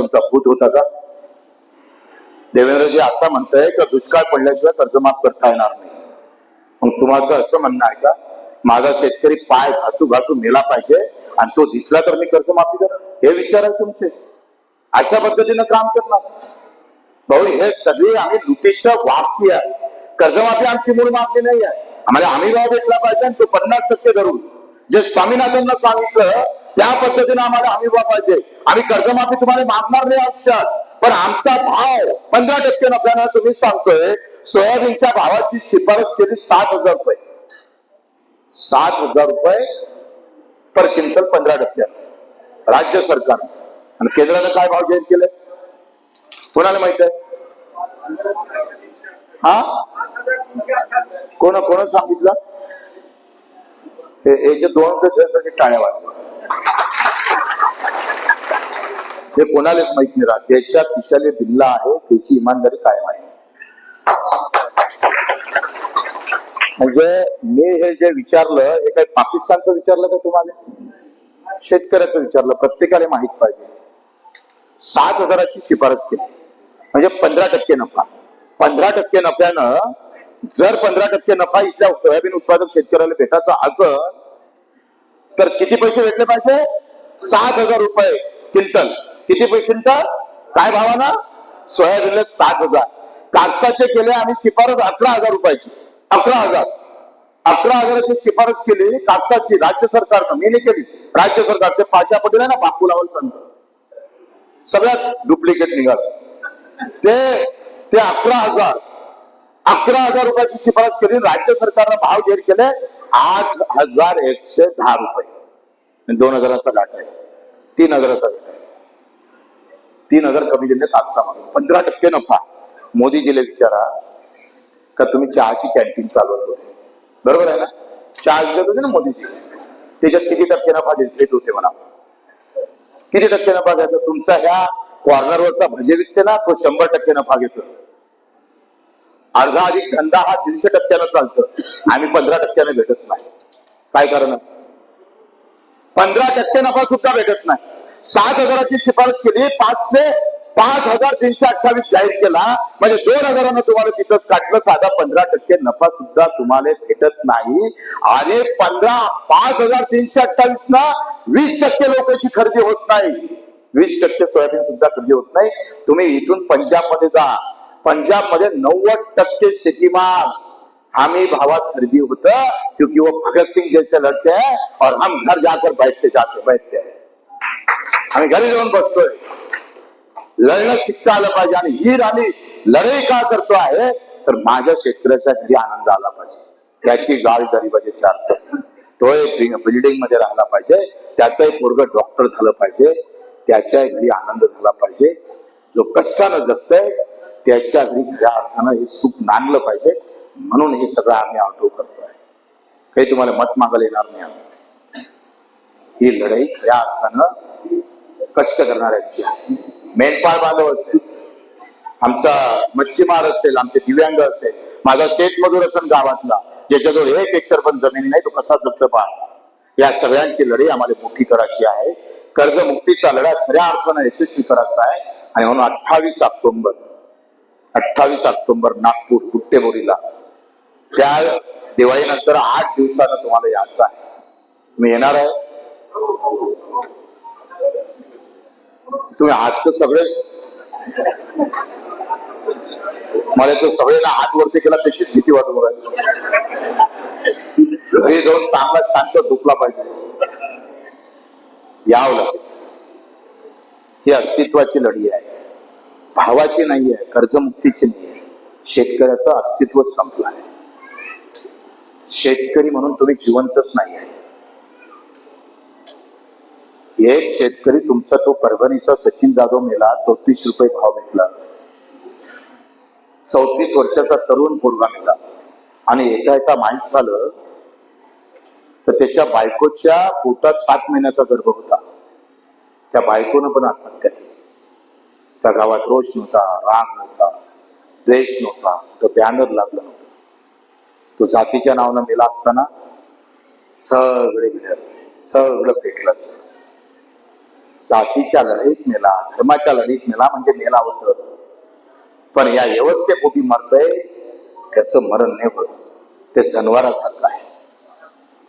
तुमचा भूत होता का? देवेंद्रजी आता म्हणताय का दुष्काळ पडल्याशिवाय कर्जमाफ करता येणार नाही. मग तुम्हाला असं म्हणणं आहे का माझा शेतकरी पाय घासू घासू मेला पाहिजे आणि तो दिसला तर मी कर्जमाफी करणार. हे विचार आहे तुमचे. अशा पद्धतीनं काम करणार. भाऊ हे सगळी आम्ही लुटीच्या वापसी आहे. कर्जमाफी आमची मूळ माफी नाही आहे. आम्हाला हमी भाव भेटला पाहिजे आणि तो पन्नास टक्के धरून. जे स्वामीनाथांना सांगितलं त्या पद्धतीने आम्हाला हमी भाव पाहिजे. आम्ही कर्जमाफी तुम्हाला मागणार नाही आयुष्यात. पण आमचा भाव पंधरा टक्के नफ्यानं तुम्ही सांगतोय सोयाबीनच्या भावाची शिफारस केली सात हजार रुपये. सात हजार रुपये पर क्विंटल पंधरा टक्के. राज्य सरकार. आणि केंद्रानं काय भाव जाहीर केले? कोणाला माहीत आहे? हा? कोण कोण सांगितलं? हे जे दोन त्याच्यासाठी टाळ्या वाजल्या हे कोणालाच माहीत नाही राहत. त्याच्या खिशाले बिल्ला आहे त्याची इमानदारी कायम आहे. म्हणजे मी हे जे विचारलं हे काही पाकिस्तानचं विचारलं का तुम्हाला? शेतकऱ्याचं विचारलं. प्रत्येकाला माहीत पाहिजे. सात हजाराची शिफारस केली. म्हणजे पंधरा टक्के नफा. पंधरा टक्के नफ्यानं जर पंधरा टक्के नफा इथल्या सोयाबीन उत्पादक शेतकऱ्याला भेटायचा असं तर किती पैसे भेटले पाहिजे? सात हजार रुपये क्विंटल किती क्विंटल काय भावानं सोयाबीनला सात हजार. कापसाचे केले आम्ही शिफारस अकरा हजार रुपयाची. अकरा हजार. अकरा हजाराची शिफारस केली कापसाची. राज्य सरकारनं. मी नाही केली. राज्य सरकारचे पाशा पटेल आहे ना बापू लावल सांगतो. सगळ्यात डुप्लिकेट निघाल. ते ते अकरा हजार. अकरा हजार रुपयाची शिफारस केली. राज्य सरकारनं भाव जाहीर केले आठ हजार एकशे दहा रुपये. दोन हजाराचा गाठ आहे. तीन हजाराचा गाठ आहे. तीन हजार कमी दिले मागे पंधरा टक्के नफा. मोदीजीला विचारा का तुम्ही चहाची कॅन्टीन चालवत होते. बरोबर आहे ना? चहा विकत होते ना मोदीजी? त्याच्यात किती टक्के नफा देत होते म्हणा. किती टक्के नफा घ्यायचा तुमचा ह्या कॉर्नरवरचा भजे विकते ना तो शंभर टक्के नफा घेतो. अर्धा अधिक धंदा हा दीडशे टक्क्यानं चालतो. आम्ही पंधरा टक्क्यानं भेटत नाही. काय कारण? पंधरा टक्के नफा सुद्धा भेटत नाही. सात हजाराची शिफारस केली पाचशे पाच हजार तीनशे अठ्ठावीस जाहीर केला. म्हणजे दोन हजारानं तुम्हाला तिथंच काढलं साधा पंधरा टक्के नफा सुद्धा तुम्हाला भेटत नाही. आणि पंधरा पाच हजार तीनशे अठ्ठावीस ना वीस टक्के लोकांची खरेदी होत नाही. वीस टक्के सोयाबीन सुद्धा खरेदी होत नाही. तुम्ही इथून पंजाबमध्ये जा. पंजाबमध्ये नव्वद टक्के शेतीमाल हमें भावात खरीदी होता क्योंकि वो भगत सिंह जैसे लड़ते हैं और हम घर जाकर बैठते जाते बैठते हैं। आम्ही घरी जाऊन बसतोय। लढणं शिकता आलं पाहिजे आणि ही राणी लढाई का करतो आहे तर माझ्या शेतकऱ्याच्या घरी आनंद आला पाहिजे. त्याची गाडी पाहिजे चार तो एक बिल्डिंगमध्ये राहिला पाहिजे त्याचाही पोरग डॉक्टर झालं पाहिजे त्याच्या घरी आनंद झाला पाहिजे. जो कष्टानं जगतोय त्याच्या घरी खऱ्या अर्थानं हे सुख नांदलं पाहिजे. म्हणून हे सगळं आम्ही आठव करतोय. काही तुम्हाला मत मागायला येणार नाही आम्ही. ही लढाई खऱ्या अर्थानं कष्ट करणाऱ्यांची आहे. मेंढपाळ बांधव असेल आमचा मच्छीमार असेल आमचे दिव्यांग असेल माझा शेतमजूर असेल गावातला ज्याच्याजवळ एक एकर पण जमीन नाही तो कसा जगत पहा. या सगळ्यांची लढाई आम्हाला मोठी करायची आहे. कर्जमुक्तीचा लढा खऱ्या अर्थानं यशस्वी करायचा आहे. आणि म्हणून अठ्ठावीस ऑक्टोंबर अठ्ठावीस ऑक्टोंबर नागपूर कुट्टेबोरीला त्या दिवाळीनंतर आठ दिवसानं तुम्हाला यायचं आहे. तुम्ही येणार आहे. तुम्ही आज सगळे मला तो सगळ्यांना हात वरती केला त्याचीच भीती वाटू राहिली घरी जाऊन चांगला शांत झोपला पाहिजे. यावलं ही अस्तित्वाची लढी आहे. भावाची नाही आहे कर्जमुक्तीची नाही आहे शेतकऱ्याचं अस्तित्व संपलं आहे. शेतकरी म्हणून तुम्ही जिवंतच नाही आहे. एक शेतकरी तुमचा तो परभणीचा सचिन जाधव मेला चौतीस रुपये भाव भेटला चौतीस वर्षाचा तरुण पोरगा मेला. आणि एका एका माहीत झालं तर त्याच्या बायकोच्या पोटात सात महिन्याचा गर्भ होता. त्या बायकोनं पण आत्महत्या केली. त्या गावात रोष नव्हता राग नव्हता द्वेष नव्हता तो बॅनर लागला. नव्हता तो जातीच्या नावानं मेला असताना सगळे गेले असते. सगळं फेकलं असतं. जातीच्या लढाईत मेला धर्माच्या लढाईत मेला म्हणजे मेला होत. पण या व्यवस्थेपोटी मरतय त्याचं मरण नाही होत. ते जनावरासारखं आहे.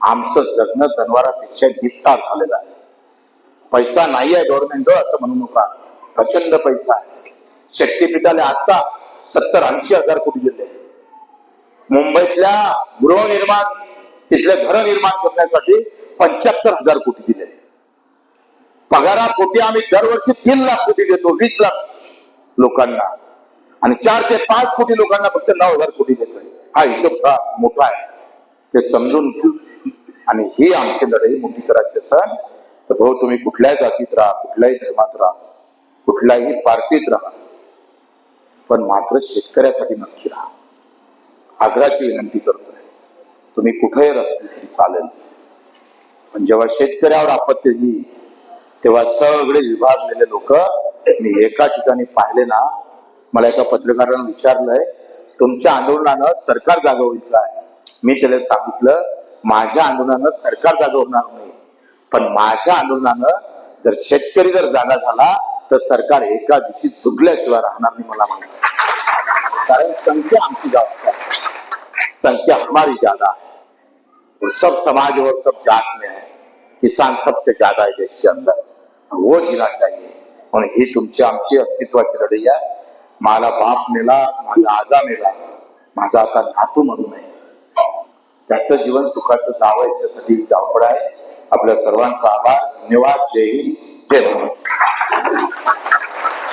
आमचं जगणं जनावरापेक्षा जित्ता झालेलं आहे. पैसा नाही आहे गव्हर्नमेंट असं म्हणू नका. प्रचंड पैसा आहे. शक्तीपीठाला आता सत्तर ऐंशी हजार कोटी मुंबईतल्या गृहनिर्माण तिथले घर निर्माण करण्यासाठी पंच्याहत्तर हजार कोटी दिले. पगारापोटी आम्ही दरवर्षी तीन लाख कोटी देतो वीस लाख लोकांना. आणि चार ते पाच कोटी लोकांना फक्त नऊ हजार कोटी देतोय. हा हिशोब मोठा आहे. ते समजून आणि ही आमची लढाई मोठी करायची सण. तर भाऊ तुम्ही कुठल्याही जातीत राहा कुठल्याही धर्मात राहा कुठल्याही पार्टीत राहा. पण मात्र शेतकऱ्यासाठी नक्की राहा. आग्राची विनंती करतोय. तुम्ही कुठेही रस्ते चालेल. पण जेव्हा शेतकऱ्यावर आपत्ती येईल तेव्हा सगळे विभागलेले लोक मी एका ठिकाणी पाहिले ना मला एका पत्रकारानं विचारलंय तुमच्या आंदोलनानं सरकार जागा होईल काय? मी त्याला सांगितलं माझ्या आंदोलनानं सरकार जागा होणार नाही. पण माझ्या आंदोलनानं जर शेतकरी जर जागा झाला तर सरकार एका दिवशी झुकल्याशिवाय राहणार नाही मला म्हणतात कारण संख्या आमची जास्त आहे. संख्या हमारी ज़्यादा है। और सब समाज और सब जात में है। किसान सबसे ज़्यादा है देश के अंदर। वो जीना चाहिए। म्हणून ही तुमची आमची अस्तित्वाची लढाई आहे मला बाप मेला माझा आजा मेला। माझा आता नातू म्हणू नये त्याचं जीवन सुखाचं जावं याच्यासाठी धावपळ आहे आपल्या सर्वांचा आभार, धन्यवाद, जय हिंद, जय महाराष्ट्र।